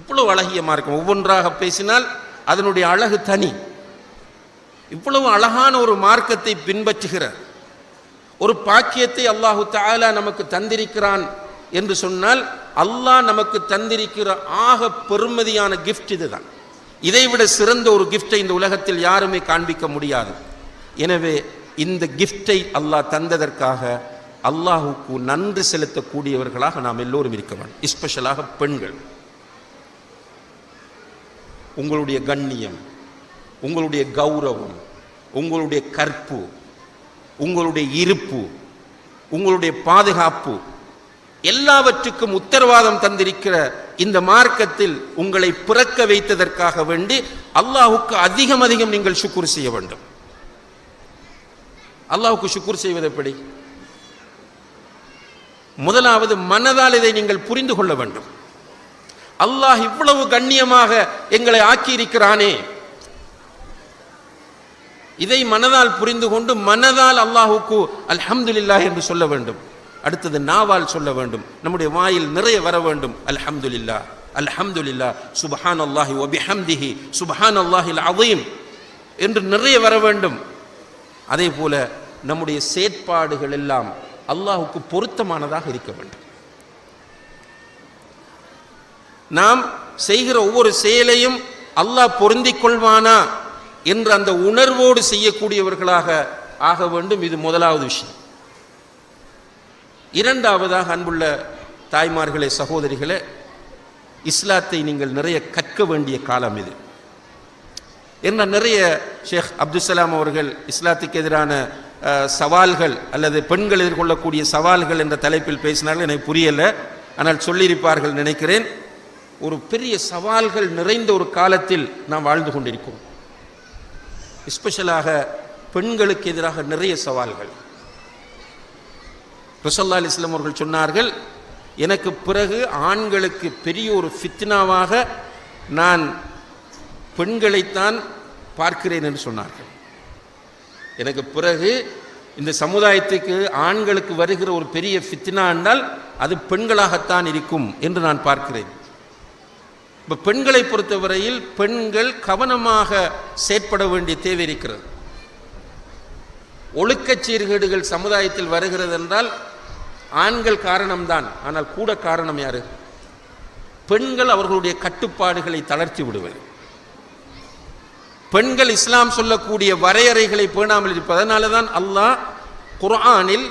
இவ்வளவு அழகிய இருக்கும். ஒவ்வொன்றாக பேசினால் அதனுடைய அழகு தனி. இவ்வளவு அழகான ஒரு மார்க்கத்தை பின்பற்றுகிற ஒரு பாக்கியத்தை அல்லாஹு தாலா நமக்கு தந்திருக்கிறான் என்று சொன்னால் அல்லாஹ் நமக்கு தந்திருக்கிற ஆக பெருமதியான கிஃப்ட் இதுதான். இதைவிட சிறந்த ஒரு கிஃப்டை இந்த உலகத்தில் யாருமே காண்பிக்க முடியாது. எனவே இந்த கிஃப்டை அல்லாஹ் தந்ததற்காக அல்லாஹுக்கு நன்றி செலுத்தக்கூடியவர்களாக நாம் எல்லோரும் இருக்க வேண்டும். எஸ்பெஷலாக பெண்கள். உங்களுடைய கண்ணியம் உங்களுடைய கௌரவம் உங்களுடைய கற்பு உங்களுடைய இருப்பு உங்களுடைய பாதுகாப்பு எல்லாவற்றுக்கும் உத்தரவாதம் தந்திருக்கிற இந்த மார்க்கத்தில் உங்களை பிறக்க வைத்ததற்காக வேண்டி அல்லாஹுக்கு அதிகம் அதிகம் நீங்கள் சுக்குர் செய்ய வேண்டும். அல்லாஹுக்கு சுக்குர் செய்வது எப்படி? முதலாவது மனதால் இதை நீங்கள் புரிந்து கொள்ள வேண்டும். அல்லாஹ் இவ்வளவு கண்ணியமாக எங்களை ஆக்கியிருக்கிறானே. இதை மனதால் புரிந்து கொண்டு மனதால் அல்லாஹுக்கு அல்ஹம்துலில்லாஹ் என்று சொல்ல வேண்டும். அடுத்தது நாவால் சொல்ல வேண்டும். நம்முடைய வாயில் நிறைய வர வேண்டும். அல்ஹம்துலில்லா அல்ஹம்துலில்லா சுபஹான் அல்லாஹி ஒபிஹம்திஹி சுபஹான் அல்லாஹில் அவையும் என்று நிறைய வர வேண்டும். அதே போல நம்முடைய செயற்பாடுகள் எல்லாம் அல்லாஹுக்கு பொருத்தமானதாக இருக்க வேண்டும். நாம் செய்கிற ஒவ்வொரு செயலையும் அல்லாஹ் பொருந்திக் கொள்வானா என்ற அந்த உணர்வோடு செய்யக்கூடியவர்களாக ஆக வேண்டும். இது முதலாவது விஷயம். இரண்டாவதாக அன்புள்ள தாய்மார்களே சகோதரிகளே இஸ்லாத்தை நீங்கள் நிறைய கற்க வேண்டிய காலம் இது. என்ன நிறைய ஷேக் அப்துல்சலாம் அவர்கள் இஸ்லாத்துக்கு எதிரான சவால்கள் அல்லது பெண்கள் எதிர்கொள்ளக்கூடிய சவால்கள் என்ற தலைப்பில் பேசினார்கள். எனக்கு புரியலை. ஆனால் சொல்லியிருப்பார்கள் நினைக்கிறேன். ஒரு பெரிய சவால்கள் நிறைந்த ஒரு காலத்தில் நாம் வாழ்ந்து கொண்டிருக்கிறோம். எஸ்பெஷலாக பெண்களுக்கு எதிராக நிறைய சவால்கள். ரசல்லா அலிஸ்லாம் அவர்கள் சொன்னார்கள் எனக்கு பிறகு ஆண்களுக்கு பெரிய ஒரு ஃபித்னாவாக நான் பெண்களைத்தான் பார்க்கிறேன் என்று சொன்னார்கள். எனக்கு பிறகு இந்த சமுதாயத்துக்கு ஆண்களுக்கு வருகிற ஒரு பெரிய ஃபித்னா என்றால் அது பெண்களாகத்தான் இருக்கும் என்று நான் பார்க்கிறேன். இப்போ பெண்களை பொறுத்தவரையில் பெண்கள் கவனமாக செயற்பட வேண்டிய தேவை இருக்கிறது. ஒழுக்கச் சீர்கேடுகள் சமுதாயத்தில் வருகிறது என்றால் ஆண்கள் காரணம்தான் ஆனால் கூட காரணம் யாரு? பெண்கள் அவர்களுடைய கட்டுப்பாடுகளை தளர்த்தி விடுவது. பெண்கள் இஸ்லாம் சொல்லக்கூடிய வரையறைகளை பேணாமல் இருப்பதனால தான் அல்லாஹ் குர்ஆனில்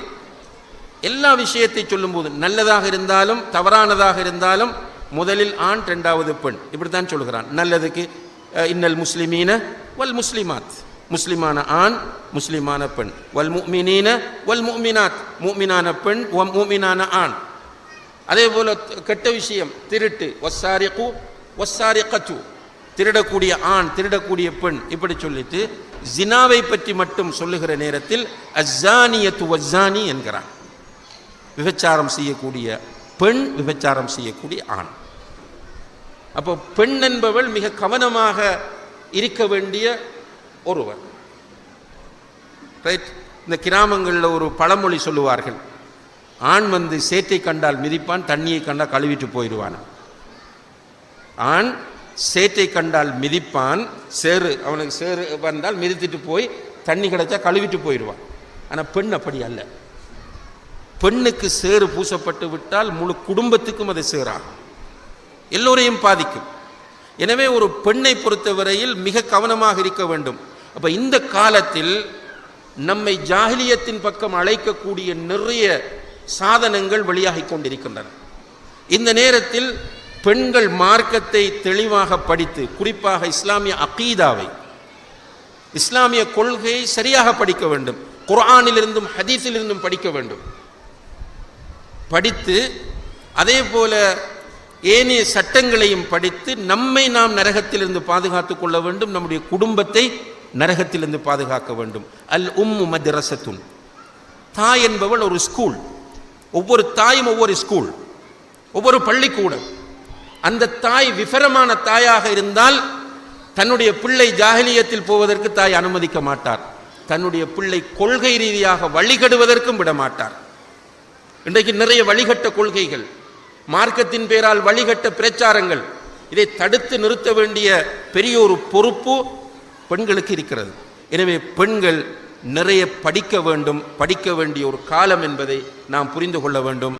எல்லா விஷயத்தை சொல்லும்போது நல்லதாக இருந்தாலும் தவறானதாக இருந்தாலும் முதலில் ஆண் ரெண்டாவது பெண். இப்படித்தான் சொல்கிறான். நல்லதுக்கு இன்னல் முஸ்லிமீன வல் முஸ்லிமாத். முஸ்லிமான ஆண் முஸ்லிமான பெண். வல் முஃமினீன வல் முஃமினாத் முஃமினான பெண் வ முஃமினான ஆண். அதே போல கெட்ட விஷயம் திருட்டு. ஒஸ்ஸாரிகு ஒஸ்ஸாரிகத்து திருடக்கூடிய ஆண் திருடக்கூடிய பெண். இப்படி சொல்லிட்டு ஜினாவை பற்றி மட்டும் சொல்லுகிற நேரத்தில் அஸ்ஸானியத்து வஸ்ஸானி என்கிறான். விபச்சாரம் செய்யக்கூடிய பெண் விபச்சாரம் செய்யக்கூடிய ஆண். அப்போ பெண் என்பவள் மிக கவனமாக இருக்க வேண்டிய ஒருவர் ரைட் இந்த கிராமங்களில் ஒரு பழமொழி சொல்லுவார்கள். ஆண் வந்து சேற்றை கண்டால் மிதிப்பான் தண்ணியை கண்டால் கழுவிட்டு போயிடுவான். ஆண் சேற்றை கண்டால் மிதிப்பான் சேறு அவனுக்கு சேறு வந்தால் மிதித்துட்டு போய் தண்ணி கிடைச்சா கழுவிட்டு போயிடுவான். ஆனால் பெண் அப்படி அல்ல. பெண்ணுக்கு சேறு பூசப்பட்டு விட்டால் முழு குடும்பத்துக்கும் அது சேராகும் எல்லோரையும் பாதிக்கும். எனவே ஒரு பெண்ணை பொறுத்தவரையில் மிக கவனமாக இருக்க வேண்டும். அப்போ இந்த காலத்தில் நம்மை ஜாகிலியத்தின் பக்கம் அழைக்கக்கூடிய நிறைய சாதனங்கள் வெளியாகி கொண்டிருக்கின்றன. இந்த நேரத்தில் பெண்கள் மார்க்கத்தை தெளிவாக படித்து குறிப்பாக இஸ்லாமிய அகீதாவை இஸ்லாமிய கொள்கையை சரியாக படிக்க வேண்டும். குர்ஆனிலிருந்தும் ஹதீஸிலிருந்தும் படிக்க வேண்டும். படித்து அதே போல ஏனைய சட்டங்களையும் படித்து நம்மை நாம் நரகத்திலிருந்து பாதுகாத்து கொள்ள வேண்டும். நம்முடைய குடும்பத்தை நரகத்திலிருந்து பாதுகாக்க வேண்டும். அல் உம்மு மதரசத்துன் தாய் என்பவள் ஒரு ஸ்கூல். ஒவ்வொரு தாயும் ஒவ்வொரு ஸ்கூல். ஒவ்வொரு பள்ளிக்கூடம். அந்த தாய் விபரமான தாயாக இருந்தால் தன்னுடைய பிள்ளை ஜாகிலியத்தில் போவதற்கு தாய் அனுமதிக்க மாட்டார். தன்னுடைய பிள்ளை கொள்கை ரீதியாக வழிகடுவதற்கும் விட மாட்டார் இன்றைக்கு நிறைய வழிகட்ட கொள்கைகள் மார்க்கத்தின் பேரால் வழிகட்ட பிரச்சாரங்கள் இதை தடுத்து நிறுத்த வேண்டிய பெரிய ஒரு பொறுப்பு பெண்களுக்கு இருக்கிறது. எனவே பெண்கள் நிறைய படிக்க வேண்டும் படிக்க வேண்டிய ஒரு காலம் என்பதை நாம் புரிந்து கொள்ள வேண்டும்.